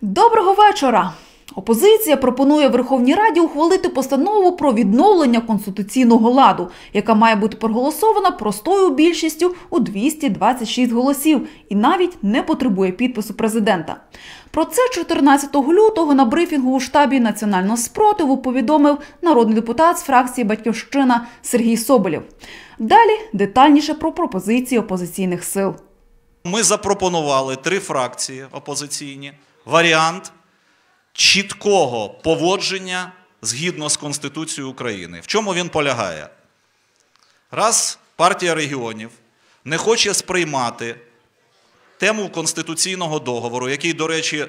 Доброго вечора. Опозиція пропонує Верховній Раді ухвалити постанову про відновлення конституційного ладу, яка має бути проголосована простою більшістю у 226 голосів і навіть не потребує підпису президента. Про це 14 лютого на брифінгу у штабі національного спротиву повідомив народний депутат з фракції Батьківщина Сергій Соболєв. Далі детальніше про пропозиції опозиційних сил. Ми запропонували три фракції опозиційні варіант чіткого поводження згідно з Конституцією України. В чому він полягає? Раз партія регіонів не хоче сприймати тему конституційного договору, який, до речі,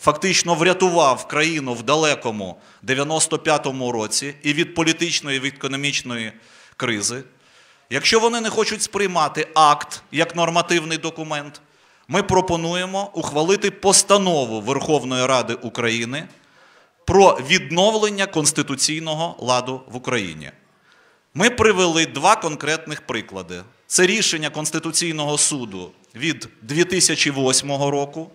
фактично врятував країну в далекому 95-му році і від політичної, і від економічної кризи. Якщо вони не хочуть сприймати акт як нормативний документ, ми пропонуємо ухвалити постанову Верховної Ради України про відновлення конституційного ладу в Україні. Ми привели два конкретних приклади. Це рішення Конституційного суду від 2008 року,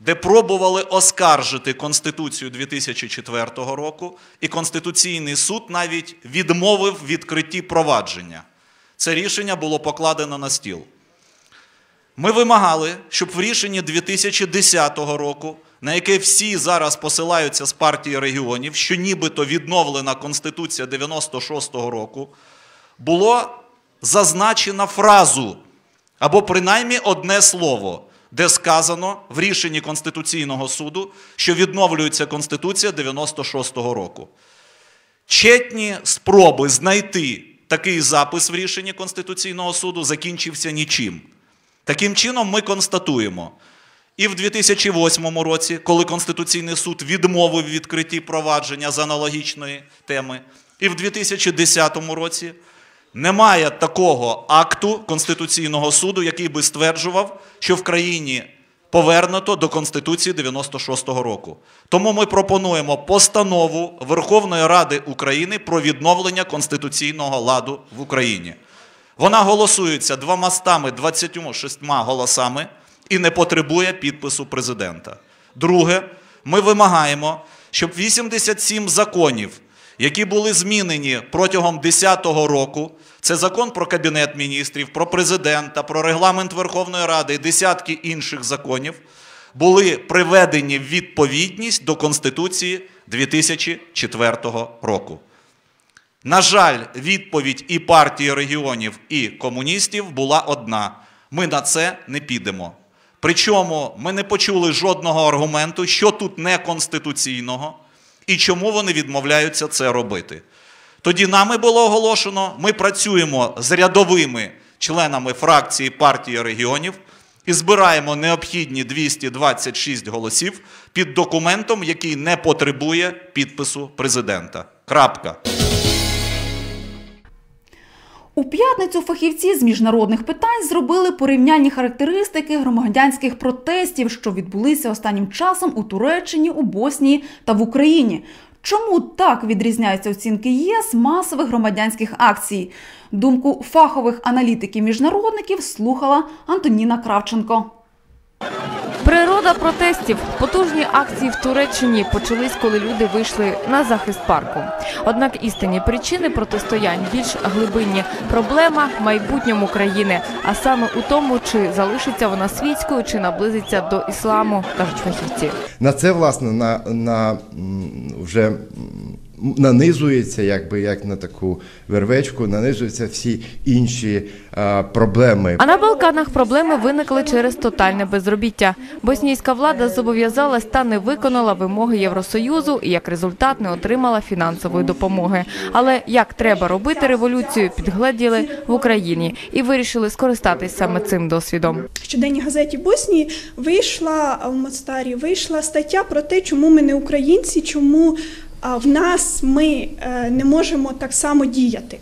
де пробували оскаржити Конституцію 2004 року, і Конституційний суд навіть відмовив відкритті провадження. Це рішення було покладено на стіл. Ми вимагали, щоб в рішенні 2010 року, на яке всі зараз посилаються з партії регіонів, що нібито відновлена Конституція 96-го року, було зазначено фразу або принаймні одне слово, де сказано в рішенні Конституційного суду, що відновлюється Конституція 96-го року. Четні спроби знайти такий запис в рішенні Конституційного суду закінчився нічим. Таким чином, ми констатуємо, і в 2008 році, коли Конституційний суд відмовив відкритті провадження з аналогічної теми, і в 2010 році немає такого акту Конституційного суду, який би стверджував, що в країні повернуто до Конституції 96-го року. Тому ми пропонуємо постанову Верховної Ради України про відновлення конституційного ладу в Україні. Вона голосується 226 голосами і не потребує підпису президента. Друге, ми вимагаємо, щоб 87 законів, які були змінені протягом 2010 року, це закон про Кабінет міністрів, про президента, про регламент Верховної Ради і десятки інших законів, були приведені в відповідність до Конституції 2004 року. На жаль, відповідь і партії регіонів, і комуністів була одна: ми на це не підемо. Причому ми не почули жодного аргументу, що тут неконституційного і чому вони відмовляються це робити. Тоді нами було оголошено, ми працюємо з рядовими членами фракції партії регіонів і збираємо необхідні 226 голосів під документом, який не потребує підпису президента. Крапка. У п'ятницю фахівці з міжнародних питань зробили порівняльні характеристики громадянських протестів, що відбулися останнім часом у Туреччині, у Боснії та в Україні. Чому так відрізняються оцінки ЄС масових громадянських акцій? Думку фахових аналітиків-міжнародників слухала Антоніна Кравченко. Природа протестів. Потужні акції в Туреччині почались, коли люди вийшли на захист парку. Однак істинні причини протистоянь більш глибинні. Проблема в майбутньому країни, а саме у тому, чи залишиться вона світською, чи наблизиться до ісламу, кажуть фахівці. На це власне на, на вже нанизується, якби як на таку вервечку, нанизуються всі інші а, проблеми. А на Балканах проблеми виникли через тотальне безробіття. Боснійська влада зобов'язалась та не виконала вимоги Євросоюзу і як результат не отримала фінансової допомоги. Але як треба робити революцію, підгледіли в Україні і вирішили скористатись саме цим досвідом. В щоденній газеті Боснії вийшла в Моцтарі, вийшла стаття про те, чому ми не українці, чому в нас ми е, не можемо так само діяти.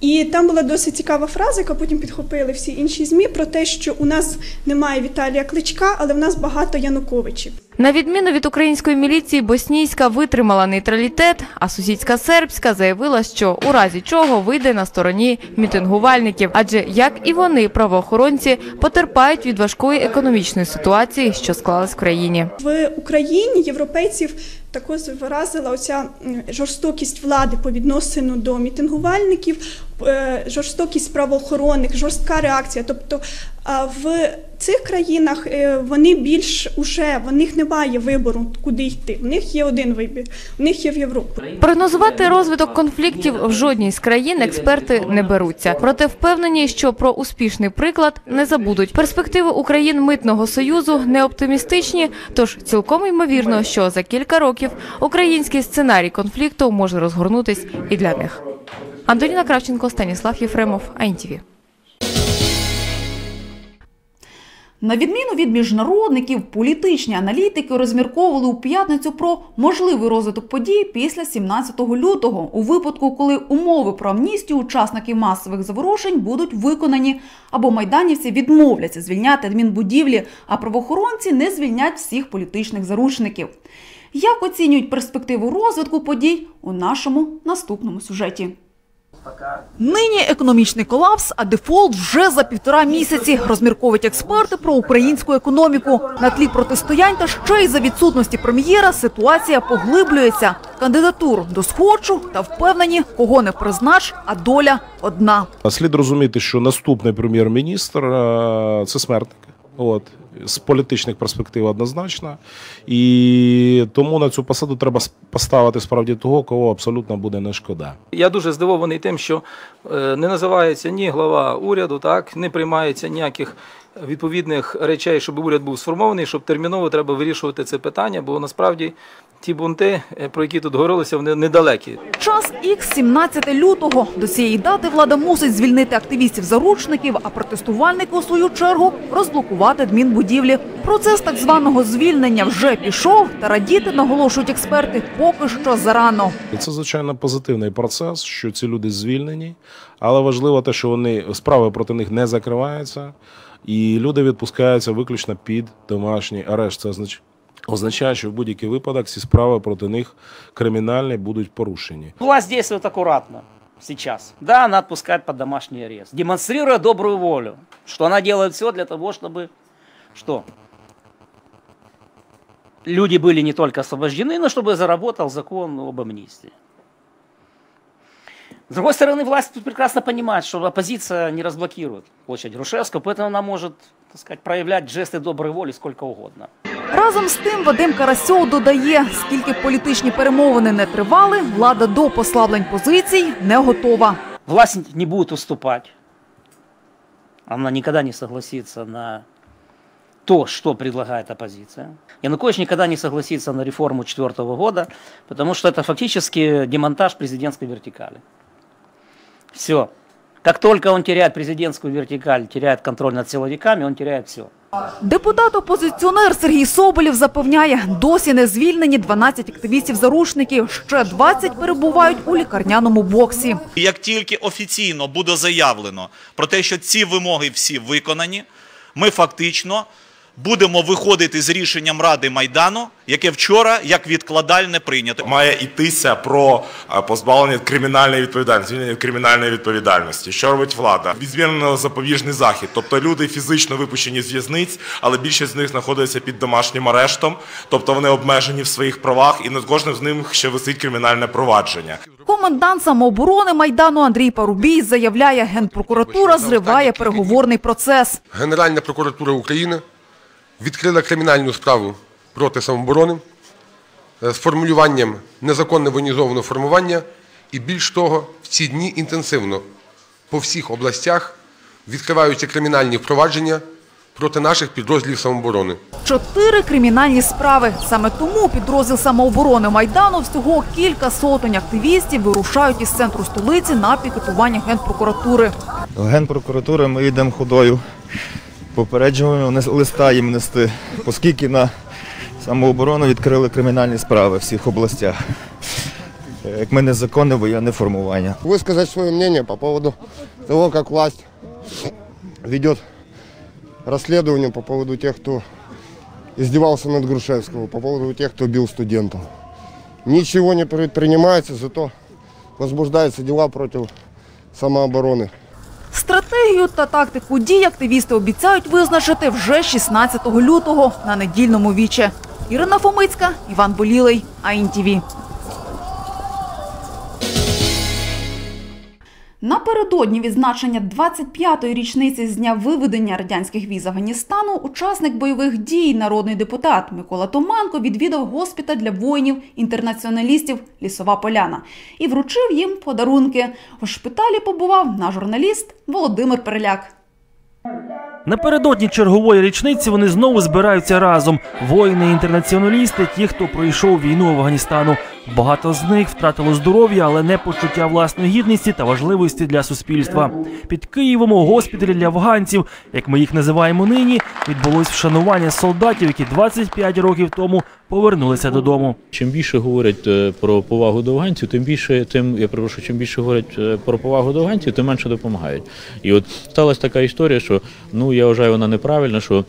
І там була досить цікава фраза, яка потім підхопили всі інші ЗМІ про те, що у нас немає Віталія Кличка, але в нас багато Януковичів. На відміну від української міліції, боснійська витримала нейтралітет, а сусідська сербська заявила, що у разі чого вийде на стороні мітингувальників, адже як і вони, правоохоронці, потерпають від важкої економічної ситуації, що склалась в країні. В Україні європейців також виразила оця жорстокість влади по відносину до мітингувальників, жорстокість правоохоронних, жорстка реакція. Тобто в цих країнах е, вони більш уже в них немає вибору, куди йти. В них є один вибір. В них є в Європу. Прогнозувати розвиток конфліктів в жодній з країн експерти не беруться. Проте впевнені, що про успішний приклад не забудуть. Перспективи Україн митного союзу не оптимістичні, тож цілком ймовірно, що за кілька років український сценарій конфлікту може розгорнутись і для них. Антоніна Кравченко, Станіслав Єфремов, АНТВ. На відміну від міжнародників, політичні аналітики розмірковували у п'ятницю про можливий розвиток подій після 17 лютого, у випадку, коли умови про амністію учасників масових заворушень будуть виконані, або майданівці відмовляться звільняти адмінбудівлі, а правоохоронці не звільнять всіх політичних заручників. Як оцінюють перспективу розвитку подій у нашому наступному сюжеті? Нині економічний колапс, а дефолт вже за півтора місяці. Розмірковують експерти про українську економіку. На тлі протистоянь та ще й за відсутності прем'єра ситуація поглиблюється. Кандидатур до схочу та впевнені, кого не признач, а доля одна. Слід розуміти, що наступний прем'єр-міністр е, це смертник. От з політичних перспектив однозначно, і тому на цю посаду треба поставити справді того, кого абсолютно буде не шкода. Я дуже здивований тим, що е, не називається ні глава уряду, так не приймається ніяких відповідних речей, щоб уряд був сформований, щоб терміново треба вирішувати це питання, бо насправді ті бунти, е, про які тут говорилося, вони недалекі. Час ікс 17 лютого. До цієї дати влада мусить звільнити активістів-заручників, а протестувальники у свою чергу розблокувати адмінбудівлі. Процес так званого звільнення вже пішов, та радіти наголошують експерти поки що зарано. Це звичайно позитивний процес, що ці люди звільнені, але важливо те, що вони справи проти них не закриваються, і люди відпускаються виключно під домашній арешт. Це означ- означає, що в будь-який випадок ці справи проти них кримінальні будуть порушені. Власть действует аккуратно сейчас. Да, она отпускает под домашний арест, демонстрируя добрую волю, что она делает все для того, чтобы что? Люди были не только освобождены, но чтобы заработал закон об амнистии. С другой стороны, власть тут прекрасно понимает, что оппозиция не разблокирует площадь Грушевского, поэтому она может, так сказать, проявлять жесты доброй воли сколько угодно. Разом з тим Вадим Карасьов додає, скільки б політичні перемовини не тривали, влада до послаблень позицій не готова. Власть не будет уступать. Она никогда не согласится на то, что предлагает оппозиция. Янукович никогда не согласится на реформу четвертого года, потому что это фактически демонтаж президентской вертикали. Все. Как только он теряет президентскую вертикаль, теряет контроль над силовиками, он теряет все. Депутат-опозиціонер Сергій Соболєв запевняє, досі не звільнені 12 активістів-заручників, ще 20 перебувають у лікарняному боксі. Як тільки офіційно буде заявлено про те, що ці вимоги всі виконані, ми фактично будемо виходити з рішенням Ради Майдану, яке вчора як відкладальне прийнято. Має йтися про е, позбавлення кримінальної відповідальності, звільнення кримінальної відповідальності. Що робить влада? Відмінено запобіжний захід. Тобто люди фізично випущені з в'язниць, але більшість з них знаходиться під домашнім арештом, тобто вони обмежені в своїх правах, і над кожним з них ще висить кримінальне провадження. Комендант самооборони Майдану Андрій Парубій заявляє, Генпрокуратура зриває переговорний процес. Генеральна прокуратура України відкрила кримінальну справу проти самооборони е, з формулюванням незаконне воєнізованого формування. І більш того, в ці дні інтенсивно по всіх областях відкриваються кримінальні впровадження проти наших підрозділів самооборони. Чотири кримінальні справи. Саме тому підрозділ самооборони Майдану всього кілька сотень активістів вирушають із центру столиці на пікетування Генпрокуратури. Генпрокуратури ми йдемо ходою. Попереджуємо листа їм нести, оскільки на самооборону відкрили кримінальні справи в всіх областях. Е, як ми незаконне воєнне формування. высказать свое мнение по поводу того, как власть ведет расследование по поводу тех, кто издевался над Грушевского, по поводу тех, кто бил студентов. Ничего не предпринимается, зато возбуждаются дела против самообороны. Стратегію та тактику дій активісти обіцяють визначити вже 16 лютого на недільному віче. Ірина Фомицька, Іван Болілий, АІНТІВІ. Напередодні відзначення 25-ї річниці з дня виведення радянських військ з Афганістану учасник бойових дій, народний депутат Микола Томанко відвідав госпіталь для воїнів-інтернаціоналістів Лісова Поляна і вручив їм подарунки. У шпиталі побував наш журналіст Володимир Переляк. Напередодні чергової річниці вони знову збираються разом. Воїни, інтернаціоналісти, ті, хто пройшов війну Афганістану. Багато з них втратило здоров'я, але не почуття власної гідності та важливості для суспільства. Під Києвом у госпіталі для афганців, як ми їх називаємо нині, відбулось вшанування солдатів, які 25 років тому повернулися додому. Чим більше говорять е, про повагу до афганців, тим більше тим я прошу, чим більше говорять е, про повагу до афганців, тим менше допомагають. І от сталася така історія, що ну я вважаю, вона неправильна, що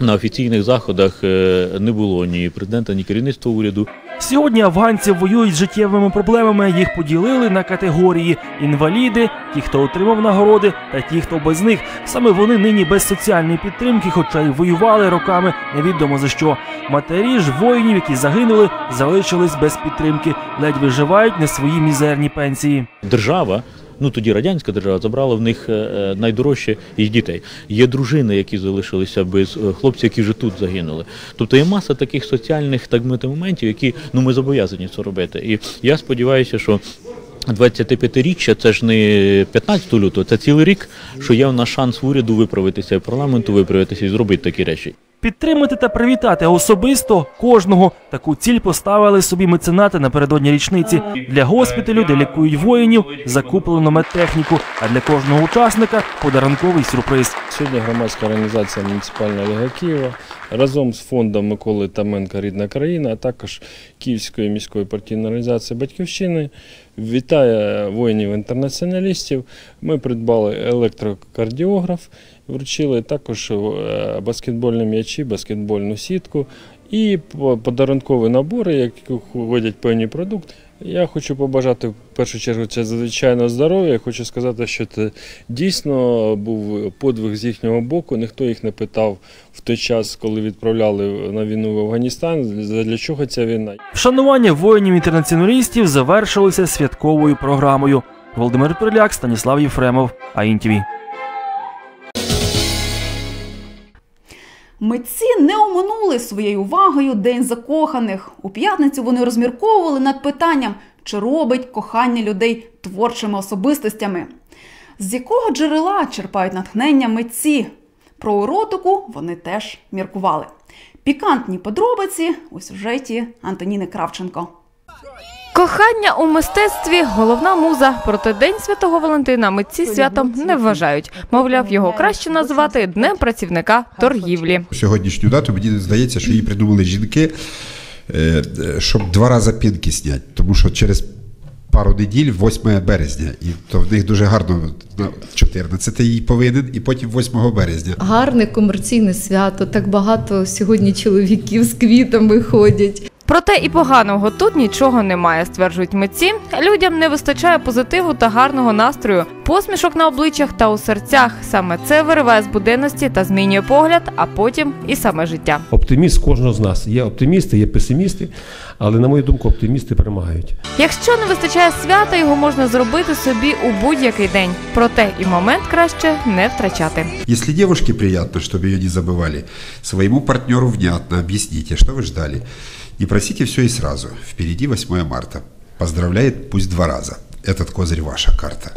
на офіційних заходах е, не було ні президента, ні керівництва уряду. Сьогодні афганці воюють з життєвими проблемами. Їх поділили на категорії: інваліди, ті, хто отримав нагороди, та ті, хто без них. Саме вони нині без соціальної підтримки, хоча й воювали роками невідомо за що. Матері ж воїнів, які загинули, залишились без підтримки, ледь виживають на свої мізерні пенсії. Держава. Ну тоді радянська держава забрала в них е, е, найдорожче їх дітей. Є дружини, які залишилися без е, хлопців, які вже тут загинули. Тобто є маса таких соціальних так мити моментів, які ну ми зобов'язані це робити. І я сподіваюся, що 25-річчя це ж не 15 лютого, це цілий рік, що є у нас шанс в уряду виправитися, і парламенту виправитися і зробити такі речі. Підтримати та привітати особисто кожного таку ціль поставили собі меценати напередодні річниці. Для госпіталю, де лікують воїнів, закуплено медтехніку, а для кожного учасника подарунковий сюрприз. Сьогодні громадська організація Муніципальна Ліга Києва разом з фондом Миколи Таменка Рідна країна, а також Київської міської партійної організації Батьківщини вітає воїнів-інтернаціоналістів. Ми придбали електрокардіограф, вручили також е, баскетбольні м'ячі, баскетбольну сітку і по- подарункові набори, які входять певні продукти. Я хочу побажати в першу чергу це звичайно здоров'я. Я хочу сказати, що це дійсно був подвиг з їхнього боку. Ніхто їх не питав в той час, коли відправляли на війну в Афганістан. Для чого ця війна? Вшанування воїнів-інтернаціоналістів завершилося святковою програмою. Володимир Перляк, Станіслав Єфремов, АІНТВ. Митці не оминули своєю увагою День закоханих. У п'ятницю вони розмірковували над питанням, чи робить кохання людей творчими особистостями. З якого джерела черпають натхнення митці? Про еротику вони теж міркували. Пікантні подробиці у сюжеті Антоніни Кравченко. Кохання у мистецтві головна муза. Проте День Святого Валентина митці святом не вважають. Мовляв, його краще назвати Днем працівника торгівлі. Сьогоднішню дату мені здається, що її придумали жінки, е, щоб два рази пінки зняти. Тому що через пару неділь, 8 березня, і то в них дуже гарно на 14 її повинен, і потім 8 березня. Гарне комерційне свято. Так багато сьогодні чоловіків з квітами ходять. Проте і поганого тут нічого немає, стверджують митці. Людям не вистачає позитиву та гарного настрою, посмішок на обличчях та у серцях. Саме це вириває з буденності та змінює погляд, а потім і саме життя. Оптиміст кожного з нас. Є оптимісти, є песимісти, але на мою думку, оптимісти перемагають. Якщо не вистачає свята, його можна зробити собі у будь-який день. Проте і момент краще не втрачати. Если девушке приятно, чтобы ее не забывали, своему партнеру внятно объясните, что вы ждали. Не просите все и сразу. Впереди 8 марта. Поздравляет пусть два раза. Этот козырь ваша карта.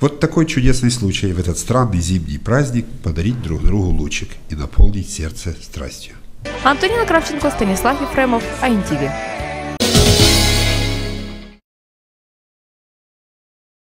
Вот такой чудесный случай в этот странный зимний праздник подарить друг другу лучик и наполнить сердце страстью. Антоніна Кравченко, Станіслав Єфремов, АІНТІВІ.